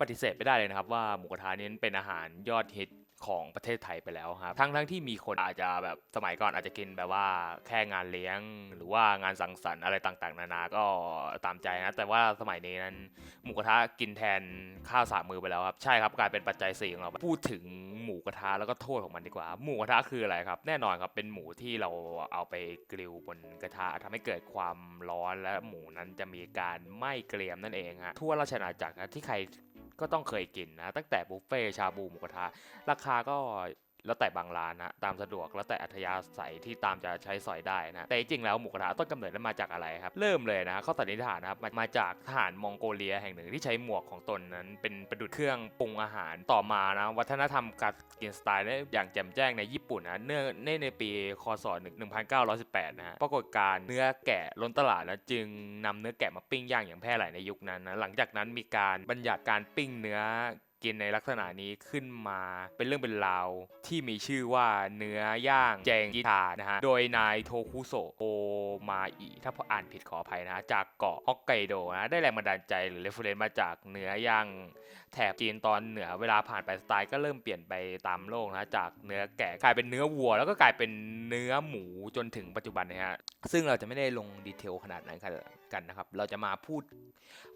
ปฏิเสธไม่ได้เลยนะครับว่าหมูกระทะนี้เป็นอาหารยอดฮิตของประเทศไทยไปแล้วครับทั้งทั้งที่มีคนอาจจะแบบสมัยก่อนอาจจะกินแบบว่าแค่งานเลี้ยง หรือว่างานสังสรรค์อะไรต่างๆ นานาก็ตามใจนะแต่ว่าสมัยนี้นั้นหมูกระทะกินแทนข้าวสามมือไปแล้วครับใช่ครับกลายเป็นปัจจัยสี่ของเราพูดถึงหมูกระทะแล้วก็โทษของมันดีกว่า หมูกระทะคืออะไรครับ แน่นอนครับเป็นหมูที่เราเอาไปกริลบนกระทะทำให้เกิดความร้อนและหมูนั้นจะมีการไหม้เกรียมนั่นเองฮะทั่วราชอาณาจักรนะที่ใคร ก็ต้องเคยกินนะ ตั้งแต่บุฟเฟ่ชาบูหมูกระทะ ราคาก็ แล้วแต่บางร้านนะตามสะดวกแล้วแต่อัธยาศัยที่ตามจะใช้สอยได้นะแต่จริงแล้วหมูกระทะต้นกำเนิดนั้นมาจากอะไรครับเริ่มเลยนะเขาสันนิษฐานนะครับมามาจากทหารมองโกเลียแห่งหนึ่งที่ใช้หมวกของตนนั้น เป็นประดุจเครื่องปรุงอาหารต่อมานะวัฒนธรรมการกินสไตล์เนี่ยอย่างแจ่มแจ้งในญี่ปุ่นนะเนื่องในในปีคศ1918นะฮะปรากฏการเนื้อแกะล้นตลาดนะจึงนำเนื้อแกะมาปิ้งย่างอย่างแพร่หลายในยุคนั้นนะหลังจากนั้นมีการบัญญัติการปิ้งเนื้อ กินในลักษณะนี้ขึ้นมา เป็นเรื่องเป็นราวที่มีชื่อว่าเนื้อย่างแจงกิทานะฮะ โดยนายโทคุโซโอมาอิถ้าพออ่านผิดขออภัยนะ จากเกาะฮอกไกโดนะ ได้แรงบันดาลใจหรือเรฟเฟรนซ์มาจากเนื้อย่างแถบจีนตอนเหนือเวลาผ่านไปสไตล์ก็เริ่มเปลี่ยนไปตามโลกนะ จากเนื้อแกะกลายเป็นเนื้อวัว แล้วก็กลายเป็นเนื้อหมูจนถึงปัจจุบันนะฮะ ซึ่งเราจะไม่ได้ลงดีเทลขนาดนั้นกันนะครับ เราจะมาพูด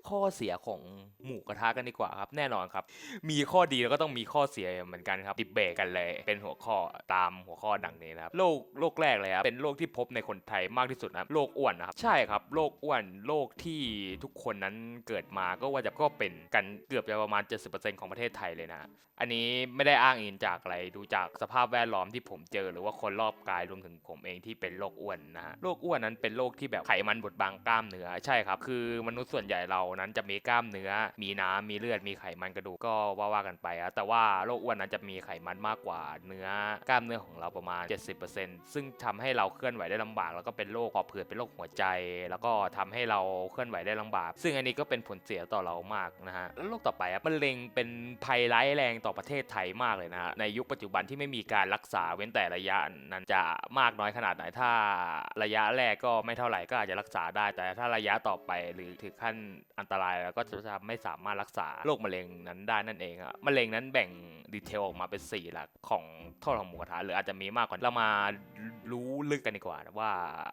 ข้อเสียของหมูกระทะกันดีกว่าครับ แน่นอนครับ มีข้อดีแล้วก็ต้องมีข้อเสียเหมือนกันครับดิบเบตกันเลย เป็นหัวข้อตามหัวข้อดังนี้นะครับ โรคโรคแรกเลยครับ เป็นโรคที่พบในคนไทยมากที่สุดนะโรคอ้วนนะครับ ใช่ครับ โรคอ้วน โรคที่ทุกคนนั้นเกิดมาก็ว่าจะก็เป็นกันเกือบจะประมาณ 70%ของประเทศไทยเลยนะ อันนี้ไม่ได้อ้างอิงจากอะไร ดูจากสภาพแวดล้อมที่ผมเจอ หรือว่าคนรอบกายรวมถึงผมเองที่เป็นโรคอ้วนนะฮะ โรคอ้วนนั้นเป็นโรคที่แบบไขมันบดบังกล้ามเนื้อใช่ครับ คือมนุษย์ส่วนใหญ่เรานั้นจะมีกล้ามเนื้อ มีน้ำมีเลือดมีไขมันกระดูกก็ว่าว่ากันไปอะแต่ว่าโรคอ้วนนั้นจะมีไขมันมากกว่าเนื้อกล้ามเนื้อของเราประมาณ 70%ซึ่งทำให้เราเคลื่อนไหวได้ลำบาก แล้วก็เป็นโรคหอบผืดเป็นโรคหัวใจ แล้วก็ทำให้เราเคลื่อนไหวได้ลำบาก ซึ่งอันนี้ก็เป็นผลเสียต่อเรามากนะฮะแล้วโรคต่อไปอะมะเร็งเป็นภัยร้ายแรงต่อประเทศไทยมากเลยนะฮะในยุคปัจจุบันที่ไม่มีการรักษาเว้นแต่ระยะนั้นจะมากน้อยขนาดไหนถ้าระยะแรกก็ไม่เท่าไหร่ก็อาจจะรักษาได้ แต่ถ้าระยะต่อไปหรือถึงขั้นอันตรายแล้วก็จะไม่สามารถรักษาโรคมะเร็งนั้นได้นั่นเองอะมะเร็งนั้นแบ่งดีเทลออกมาเป็นสี่หลักของโทษของหมูกระทะหรืออาจจะมีมากกว่าเรามารู้ลึกกันดีกว่าว่า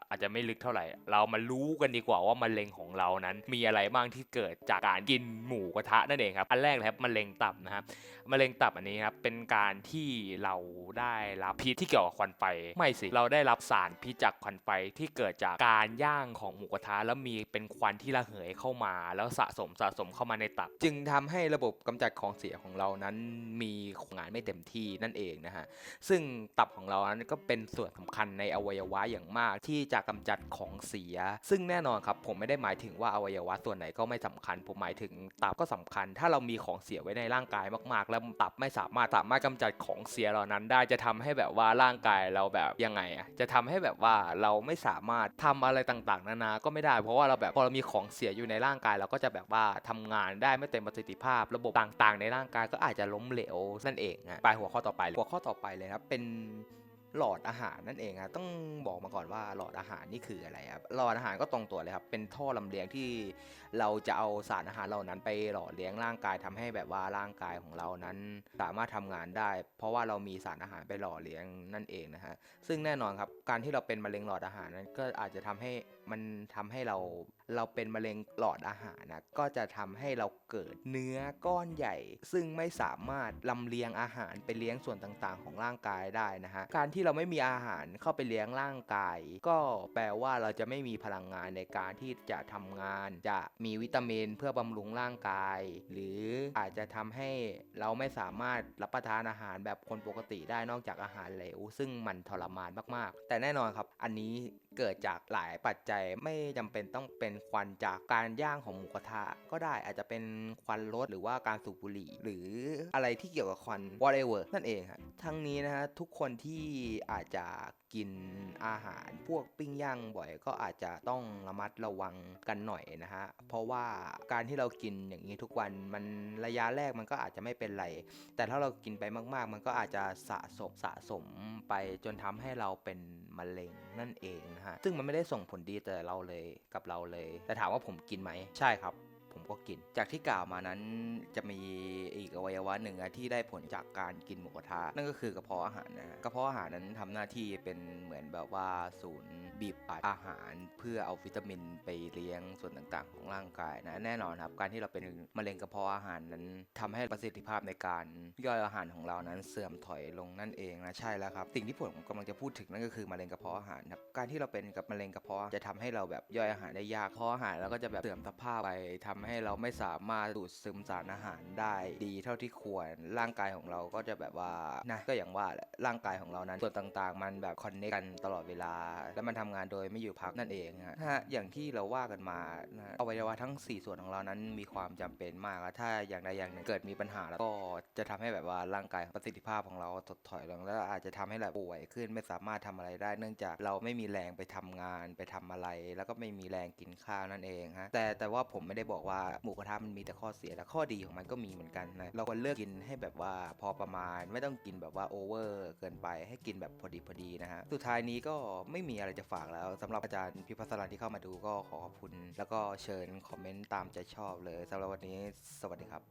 อาจจะไม่ลึกเท่าไหร่ เรามารู้กันดีกว่าว่ามะเร็งของเรานั้นมีอะไรบ้างที่เกิดจากการกินหมูกระทะนั่นเองครับอันแรกเลยครับมะเร็งตับนะครับมะเร็งตับอันนี้ครับเป็นการที่เราได้รับพิษที่เกี่ยวกับควันไฟไม่สิเราได้รับสารพิษจากควันไฟที่เกิดจากการย่างของหมูกระทะแล้วมีเป็นควันที่ระเหยเข้ามา แล้วสะสมสะสมเข้ามาในตับ จึงทำให้ระบบกำจัดของเสียของเรานั้นมีงานไม่เต็มที่นั่นเองนะฮะซึ่งตับของเรานั้นก็เป็นส่วนสำคัญในอวัยวะอย่างมากที่จะกำจัดของเสีย ซึ่งแน่นอนครับผมไม่ได้หมายถึงว่าอวัยวะส่วนไหนก็ไม่สำคัญ ผมหมายถึงตับก็สำคัญ ถ้าเรามีของเสียไว้ในร่างกายมากๆ แล้วตับไม่สามารถสามารถกำจัดของเสียเหล่านั้นได้จะทำให้แบบว่าร่างกายเราแบบยังไงอะจะทำให้แบบว่าเราไม่สามารถทำอะไรต่างๆ นานา ก็ไม่ได้ เพราะว่าเราแบบพอเรามีของเสียอยู่ในร่างกายเราก็จะแบบว่าทำงานได้ไม่เต็มประสิทธิภาพ ระบบต่างๆ ในร่างกายก็อาจจะล้มเหลวนั่นเองนะไปหัวข้อต่อไปหัวข้อต่อไปเลยครับเป็น หลอดอาหารนั่นเองครับต้องบอกมาก่อนว่าหลอดอาหารนี่คืออะไรครับหลอดอาหารก็ตรงตัวเลยครับเป็นท่อลำเลียงที่เราจะเอาสารอาหารเหล่านั้นไปหล่อเลี้ยงร่างกายทำให้แบบว่าร่างกายของเรานั้น สามารถทำงานได้ เพราะว่าเรามีสารอาหารไปหล่อเลี้ยงนั่นเองนะฮะซึ่งแน่นอนครับการที่เราเป็นมะเร็งหลอดอาหารนั้นก็อาจจะทำให้ มันทำให้เราเราเป็นมะเร็งหลอดอาหารนะก็จะทำให้เราเกิดเนื้อก้อนใหญ่ ซึ่งไม่สามารถลำเลียงอาหารไปเลี้ยงส่วนต่างๆ ของร่างกายได้นะฮะการที่เราไม่มีอาหารเข้าไปเลี้ยงร่างกาย ก็แปลว่าเราจะไม่มีพลังงานในการที่จะทำงาน จะมีวิตามินเพื่อบำรุงร่างกาย หรืออาจจะทำให้เราไม่สามารถรับประทานอาหารแบบคนปกติได้นอกจากอาหารเหลวซึ่งมันทรมานมากๆ แต่แน่นอนครับ อันนี้เกิดจากหลายปัจจัยไม่จำเป็นต้องเป็นควันจากการย่างของหมูกระทะก็ได้อาจจะเป็นควันรถหรือว่าการสูบบุหรี่ หรืออะไรที่เกี่ยวกับควัน whatever นั่นเองครับทั้งนี้นะฮะทุกคนที่อาจจะ กินอาหาร พวกปิ้งย่างบ่อยก็อาจจะต้องระมัดระวังกันหน่อยนะฮะ เพราะว่าการที่เรากินอย่างนี้ทุกวันมันระยะแรกมันก็อาจจะไม่เป็นไร แต่ถ้าเรากินไปมากๆ มันก็อาจจะสะสมสะสมไปจนทำให้เราเป็นมะเร็งนั่นเองนะฮะ ซึ่งมันไม่ได้ส่งผลดีแต่เราเลยกับเราเลย แต่ถามว่าผมกินไหม ใช่ครับ ก็กิน จากที่กล่าวมานั้นจะมีอีกอวัยวะหนึ่งที่ได้ผลจากการกินหมูกระทะนั่นก็คือกระเพาะอาหารนะฮะกระเพาะอาหารนั้นทำหน้าที่เป็นเหมือนแบบว่าศูนย์บีบอัดอาหาร เพื่อเอาวิตามินไปเลี้ยงส่วนต่างๆ ของร่างกายนะแน่นอนครับการที่เราเป็นมะเร็งกระเพาะอาหารนั้นทำให้ประสิทธิภาพในการย่อยอาหารของเรานั้นเสื่อมถอยลงนั่นเองนะใช่แล้วครับสิ่งที่ผมกำลังจะพูดถึงนั่นก็คือมะเร็งกระเพาะอาหารครับการที่เราเป็นกับมะเร็งกระเพาะจะทำให้เราแบบย่อยอาหารได้ยากเพราะอาหารแล้วก็จะแบบเสื่อมสภาพไปทำให้เราไม่สามารถดูดซึมสารอาหารได้ดีเท่าที่ควร ร่างกายของเราก็จะแบบว่านะก็อย่างว่าแหละร่างกายของเรานั้นส่วนต่างๆ มันแบบคอนเนคกันตลอดเวลา แล้วมันทำงานโดยไม่อยู่พักนั่นเองฮะอย่างที่เราว่ากันมานะอวัยวะทั้ง 4 ส่วนของเรานั้นมีความจำเป็นมากถ้าอย่างใดอย่างหนึ่งเกิดมีปัญหาแล้วก็จะทำให้แบบว่าร่างกายประสิทธิภาพของเราถดถอยลงแล้วอาจจะทำให้เราป่วยขึ้นไม่สามารถทำอะไรได้ เนื่องจากเราไม่มีแรงไปทำงานไปทำอะไร แล้วก็ไม่มีแรงกินข้าวนั่นเองฮะแต่แต่ว่าผมไม่ได้บอกว่าหมูกระทะมันมีแต่ข้อเสียและข้อดีของมันก็มีเหมือนกันนะเราควรเลือกกินให้แบบว่าพอประมาณไม่ต้องกินแบบว่าโอเวอร์เกินไปให้กินแบบพอดีพอดีนะฮะสุดท้ายนี้ก็ไม่มีอะไรจะฝากแล้วสำหรับอาจารย์พิพัฒน์ที่เข้ามาดูก็ขอขอบคุณ แล้วก็เชิญคอมเมนต์ตามใจชอบเลยสำหรับวันนี้สวัสดีครับ